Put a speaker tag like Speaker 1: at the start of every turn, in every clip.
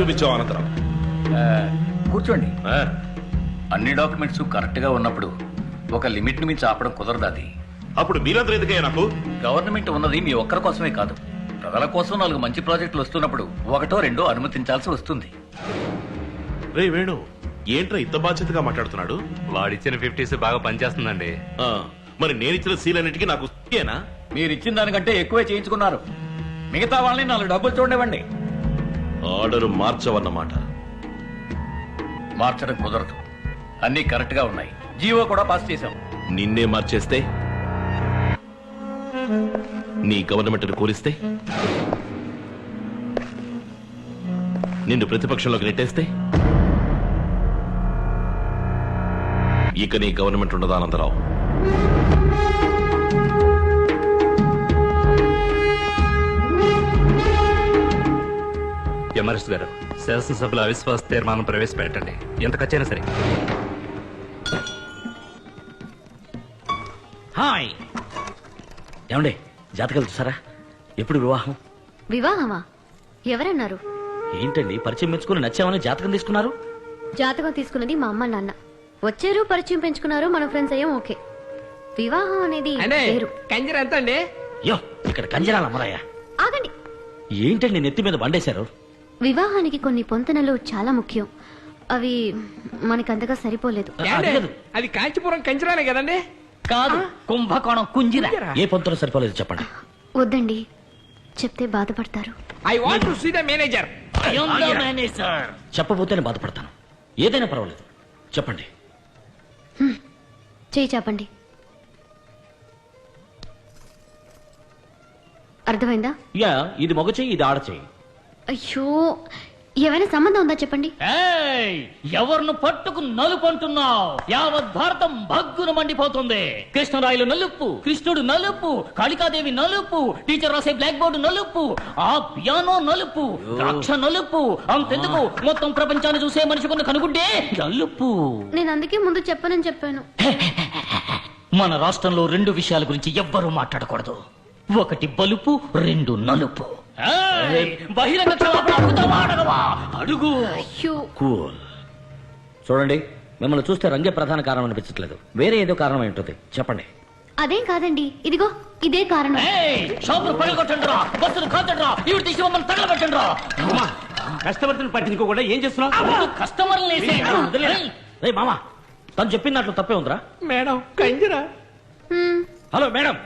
Speaker 1: చూపించావు అనంతరం.
Speaker 2: కూర్చోండి. అన్ని డాక్యుమెంట్స్ కరెక్ట్గా ఉన్నప్పుడు ఒక లిమిట్ని మించి ఆపడం కుదరదు అది.
Speaker 1: అప్పుడు మీరందరూ ఎందుకయ్యా నాకు?
Speaker 2: గవర్నమెంట్ ఉన్నది మీ ఒక్కరి కోసమే కాదు. ప్రజల కోసం నాలుగు మంచి ప్రాజెక్టులు వస్తున్నప్పుడు ఒకటో రెండో అనుమతించాల్సి వస్తుంది.
Speaker 1: రే వేణు ఏంట్రా ఇంత బాధ్యతగా మాట్లాడుతున్నాడు?
Speaker 3: వాడిచ్చిన ఫిఫ్టీస్ బాగా పనిచేస్తుందండి.
Speaker 1: ఆ, మరి నేనిచ్చిన సీలన్నిటికీ నాకు ఏనా
Speaker 2: మీరు ఇచ్చిన దానికంటే ఎక్కువే చేయించుకున్నారు. మిగతా వాళ్ళని నాలుగు డబ్బులు చూడనివ్వండి.
Speaker 1: ఆర్డర్ మార్చవన్నమాట.
Speaker 2: మార్చడం కుదరదు. అన్ని కరెక్ట్గా ఉన్నాయి. జీవో కూడా పాస్ చేశాం.
Speaker 1: నిన్నే మార్చేస్తే? నీ గవర్నమెంట్ కూలిస్తే నిన్ను ప్రతిపక్షంలోకి నెట్టేస్తే? ఇక నీ గవర్నమెంట్ ఉండదా అనంతరావు
Speaker 3: ఎమరెస్ట్ గారు శాసనసభలో అవిశ్వాస తీర్మానం ప్రవేశపెట్టండి. ఎంత ఖర్చైనా సరే.
Speaker 4: హాయ్. ఏమండి జాతకాలు చూసారా? ఎప్పుడు వివాహం?
Speaker 5: వివాహమా? ఎవరన్నారు?
Speaker 4: ఏంటండి పరిచయం పెంచుకుని నచ్చామని జాతకం తీసుకున్నారు?
Speaker 5: జాతకం తీసుకున్నది మా అమ్మ నాన్న. వచ్చారు పరిచయం పెంచుకున్నారు మన ఫ్రెండ్స్ అయ్యాం ఓకే. వివాహం అనేది వేరు.
Speaker 6: కంజర ఎంత అండి
Speaker 4: యో ఇక్కడ కంజరాల అమ్మరాయ
Speaker 5: ఆగండి.
Speaker 4: ఏంటండి నెత్తి మీద బండేశారు?
Speaker 5: వివాహానికి కొన్ని పొంతనలు చాలా ముఖ్యం. అవి మనకంతగా సరిపోలేదు.
Speaker 4: అది
Speaker 6: కాంచీపురం కంజరానే కదండి?
Speaker 4: కాదు కుంభకోణం కుంజిర? ఏ పొంతలో సరిపోలేదు చెప్పండి.
Speaker 5: వద్దండి. చెప్తే బాధపడతారు.
Speaker 6: I want to see the manager.
Speaker 4: చెప్పబోతేనే బాధపడతాను. ఏదైనా పర్వాలేదు. చెప్పండి.
Speaker 5: చేయి చాపండి. అర్థమైందా?
Speaker 4: యా ఇది మగ చెయ్యి ఇది ఆడ చెయ్యి
Speaker 5: అయ్యో ఏమైనా సంబంధం ఉందా చెప్పండి?
Speaker 7: ఎవరిను పట్టుకు నలుపు అంటున్నావు యావత్ భారతం భగ్గున మండిపోతుంది. కృష్ణరాయలు నలుపు కృష్ణుడు నలుపు కాళికాదేవి నలుపు టీచర్ రాసే బ్లాక్ బోర్డు నలుపు ఆ పియానో నలుపు ద్రాక్ష నలుపు. అంతెందుకు? మొత్తం ప్రపంచాన్ని చూసే మనిషి కొన్న కనుగుంటే నలుపు.
Speaker 5: నేను అందుకే ముందు చెప్పనని చెప్పాను.
Speaker 7: మన రాష్ట్రంలో రెండు విషయాల గురించి ఎవ్వరూ మాట్లాడకూడదు. ఒకటి బలుపు రెండు నలుపు. బహిరంగ అడుగు.
Speaker 5: అయ్యో.
Speaker 4: కూల్. చూడండి మిమ్మల్ని చూస్తే రంగే ప్రధాన కారణం అనిపించట్లేదు. వేరే ఏదో కారణం ఉంటుంది. చెప్పండి.
Speaker 5: అదేం కాదండి. ఇదిగో ఇదే కారణం.
Speaker 4: కస్టమర్స్ పట్టించుకోకుండా ఏం చేస్తున్నావు?
Speaker 7: కస్టమర్లు
Speaker 4: మామా తను చెప్పినట్లు తప్పే ఉందిరా?
Speaker 6: మేడం కంజరా.
Speaker 4: Hello madam.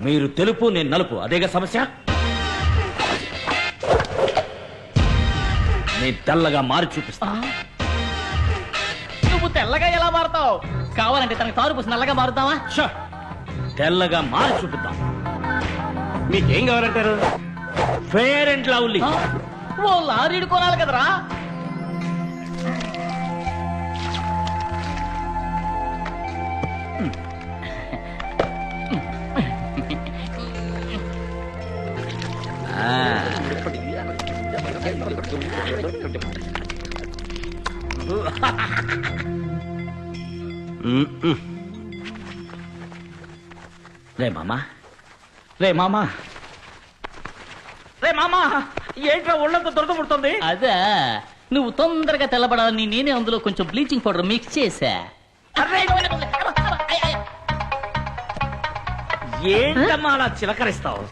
Speaker 4: మీరు తెలుపు నేను నలుపు. అదేగా సమస్య? నేను తెల్లగా మారి చూపిస్తా.
Speaker 7: నువ్వు తెల్లగా ఎలా మారుతావు? కావాలంటే తనకి తారు పూసి నల్లగా మారుతావా!
Speaker 4: తెల్లగా మారి చూపిద్దాం. మీకేం కావాలంటారు? Fair and lovely?
Speaker 7: ఓ లారీడు కొనాలి కదరా.
Speaker 4: రే మామా. రే మామా. రే మామా ఏంట్రా ఒళ్ళంతా దొరద పుడుతుంది?
Speaker 7: అదే నువ్వు తొందరగా తెల్లబడాలని నేనే అందులో కొంచెం బ్లీచింగ్ పౌడర్ మిక్స్ చేశా.
Speaker 4: ఏంటమ్మా అలా చిలకరిస్తావు?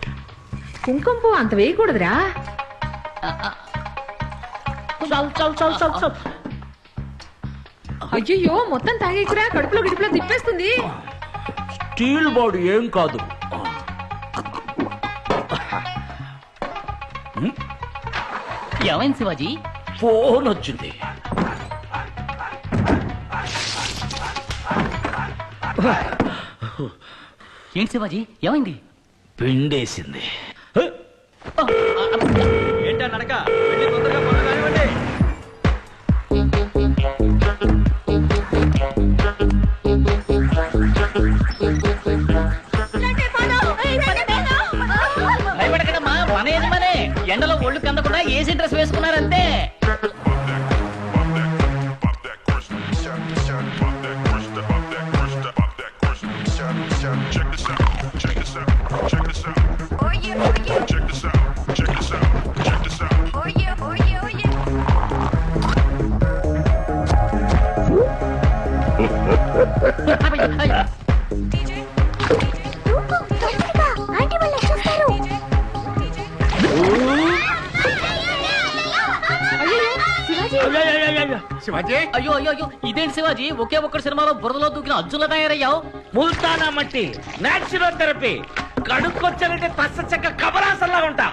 Speaker 8: కుంకుమ పువ్వు అంత వేయకూడదురా.
Speaker 4: చల్ చల్ చల్ చల్ చల్.
Speaker 8: అయ్యో మొత్తం తాగేకురా కడుపులో గిడుపులో తిప్పేస్తుంది.
Speaker 4: స్టీల్ బాడీ ఏం కాదు.
Speaker 7: ఏమైంది శివాజీ?
Speaker 4: ఫోన్ వచ్చింది.
Speaker 7: ఏంటి శివాజీ? ఏమైంది?
Speaker 4: పిండేసింది.
Speaker 6: ఏంటా నడక. వెళ్ళి తొందరగా పనులు కానివ్వండి.
Speaker 7: భయపడకడమ్మా మన యజమానే. ఎండలో ఒళ్ళు కందకుండా ఏసీ డ్రెస్ వేసుకున్నారంతే.
Speaker 6: శివాజీ?
Speaker 7: అయ్యో అయ్యో అయ్యో. ఇదేంటి శివాజీ? ఒకే ఒక్కటి సినిమాలో బురదలో దూకిన అర్జున్లా తయారయ్యావు?
Speaker 6: ముల్తానా మట్టి నాచురల్ థెరపీ కడుక్కొచ్చానంటే పచ్చ చెక్క కబరాసల్లా ఉంటా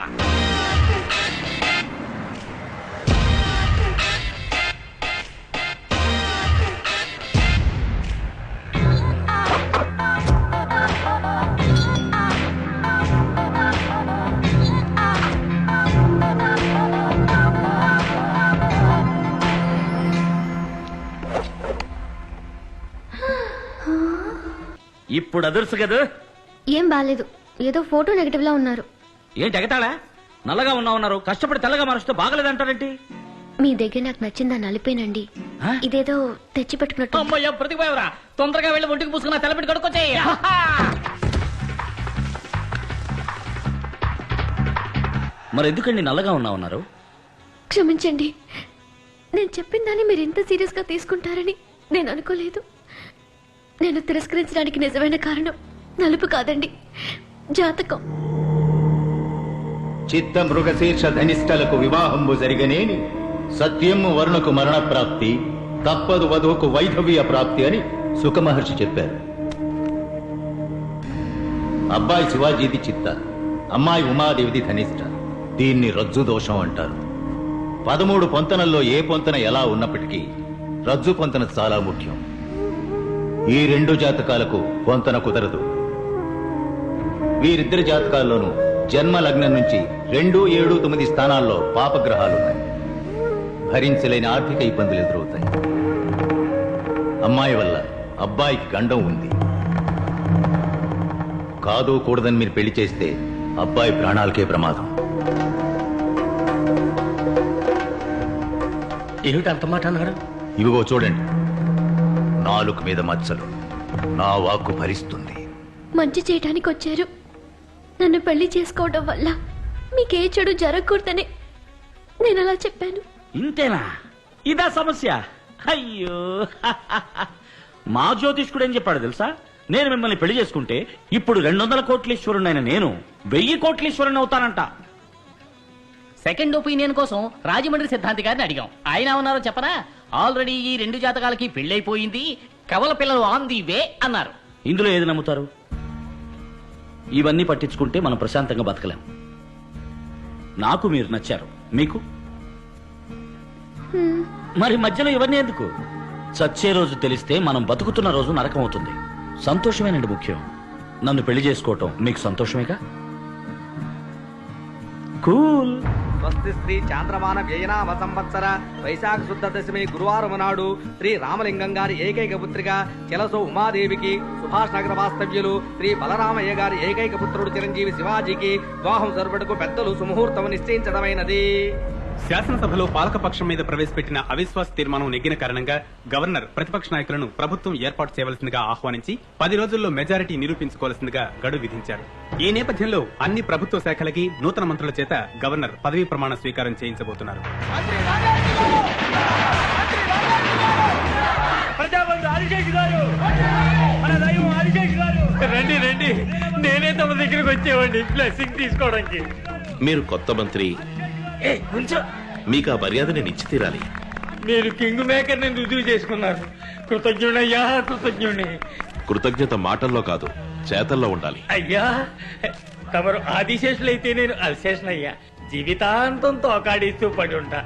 Speaker 6: ఇప్పుడు అదుర్సు కదా?
Speaker 5: ఏం బాలేదు. ఏదో ఫోటో నెగటివ్ లా ఉన్నారు.
Speaker 4: ఏంటి ఎగతాళా నల్లగా ఉన్నా ఉన్నారు కష్టపడి తెల్లగా మరుస్తూ బాగలేదంటారేంటి?
Speaker 5: మీ దగ్గర నాకు నచ్చిందా నలిపేనండి
Speaker 4: ఆ?
Speaker 5: ఇదేదో తెచ్చి పెట్టుకున్నట్టు.
Speaker 7: అమ్మయ్య ప్రతిపోయవరా తొందరగా వెళ్ళి ఒంటికి పూసుకున్న తెల్లబిడ్డ కడుక్కొచ్చేయి.
Speaker 4: మరి ఎందుకండి నల్లగా ఉన్నా ఉన్నారు
Speaker 5: క్షమించండి. నేను చెప్పిన దాన్ని మీరు ఇంత సీరియస్గా తీసుకుంటారని నేను అనుకోలేదు. నేను తిరస్కరించడానికి నిజమైన కారణం నలుపు కాదండి. జాతకం.
Speaker 9: చిత్త మృగశీర్ష ధనిష్టలకు వివాహంబు జరిగనేని సత్యము వరుణకు మరణ ప్రాప్తి తప్పదు వధువుకు వైధవ్య ప్రాప్తి అని సుఖమహర్షి చెప్పారు. అబ్బాయి శివాజీది చిత్త అమ్మాయి ఉమాదేవిది ధనిష్ట. దీన్ని రజ్జు దోషం అంటారు. పదమూడు పొంతనల్లో ఏ పొంతన ఎలా ఉన్నప్పటికీ రజ్జు పొంతన చాలా ముఖ్యం. ఈ రెండు జాతకాలకు పొంతన కుదరదు. వీరిద్దరి జాతకాల్లోనూ జన్మ లగ్నం నుంచి రెండు ఏడు తొమ్మిది స్థానాల్లో పాపగ్రహాలున్నాయి. భరించలేని ఆర్థిక ఇబ్బందులు ఎదురవుతాయి. అమ్మాయి వల్ల అబ్బాయికి గండం ఉంది. కాదు కూడదని మీరు పెళ్ళి చేస్తే అబ్బాయి ప్రాణాలకే ప్రమాదం.
Speaker 2: ఏమిటి అంత మాట అన్నాడు
Speaker 9: ఇవిగో చూడండి. నాలుగు మీద మచ్చలు. నా వాక్కు భరిస్తుంది.
Speaker 5: మంచి చేయడానికి వచ్చారు నన్ను పెళ్ళి చేసుకోవడం వల్ల మీకే చెడు జరగకూడదని నేను అలా చెప్పాను.
Speaker 10: ఇంతేనా? ఇదా సమస్య. అయ్యో. మా జ్యోతిష్కుడు ఏం చెప్పాడు తెలుసా? నేను మిమ్మల్ని పెళ్ళి చేసుకుంటే ఇప్పుడు రెండు వందల కోట్లీశ్వరుడైన నేను వెయ్యి కోట్లీశ్వరుని అవుతానంట.
Speaker 7: సెకండ్ ఒపీనియన్ కోసం రాజమండ్రి సిద్ధాంతి గారిని అడిగాం. ఆయన ఉన్నారో చెప్పరా ఆల్రెడీ ఈ రెండు జాతకాలకి పెళ్ళైపోయింది. కవల పిల్లలు ఆన్ ది వే అన్నారు.
Speaker 10: ఇందులో ఏది నమ్ముతారు? ఇవన్నీ పట్టించుకుంటే మనం ప్రశాంతంగా బతకలేం. నాకు మీరు నచ్చారు. మీకు? మరి మధ్యలో ఇవన్నీ ఎందుకు? చచ్చే రోజు తెలిస్తే మనం బతుకుతున్న రోజు నరకం అవుతుంది. సంతోషమేనండి ముఖ్యం. నన్ను పెళ్ళి చేసుకోవటం మీకు సంతోషమేగా? కూల్.
Speaker 6: స్వస్తి శ్రీ చాంద్రమాన వ్యయనామ సంవత్సర వైశాఖ శుద్ధ దశమి గురువారం నాడు శ్రీ రామలింగం గారి ఏకైక పుత్రిక చెలసో ఉమాదేవికి సుభాష్ నగర వాస్తవ్యులు శ్రీ బలరామయ్య గారి ఏకైక పుత్రుడు చిరంజీవి శివాజీకి వివాహం జరుపుటకు పెద్దలు సుముహూర్తం నిశ్చయించడమైనది.
Speaker 11: శాసనసభలో పాలకపక్షం మీద ప్రవేశపెట్టిన అవిశ్వాస తీర్మానం నెగ్గిన కారణంగా గవర్నర్ ప్రతిపక్ష నాయకులను ప్రభుత్వం ఏర్పాటు చేయవలసిందిగా ఆహ్వానించి పది రోజుల్లో మెజారిటీ నిరూపించుకోవాల్సిందిగా గడువు విధించారు. ఈ నేపథ్యంలో అన్ని ప్రభుత్వ శాఖలకి నూతన మంత్రుల చేత గవర్నర్ పదవీ ప్రమాణ స్వీకారం చేయించబోతున్నారు.
Speaker 6: రండి రండి. నేనే తమ దగ్గరకు వచ్చేవాడిని. బ్లెస్సింగ్ తీసుకోవడానికి.
Speaker 1: మీరు కొత్త మంత్రి మీకు ఆ మర్యాద నేను ఇచ్చి తీరాలి.
Speaker 6: మీరు కింగ్ మేకర్ నేను రుజువు చేసుకున్నారు. కృతజ్ఞుడయ్యా కృతజ్ఞుడి
Speaker 1: కృతజ్ఞత మాటల్లో కాదు చేతల్లో ఉండాలి.
Speaker 6: అయ్యా తమరు ఆదిశేషులైతే నేను అల్శేషనయ్యా జీవితాంతం తోకాడిస్తూ పడి ఉంటా.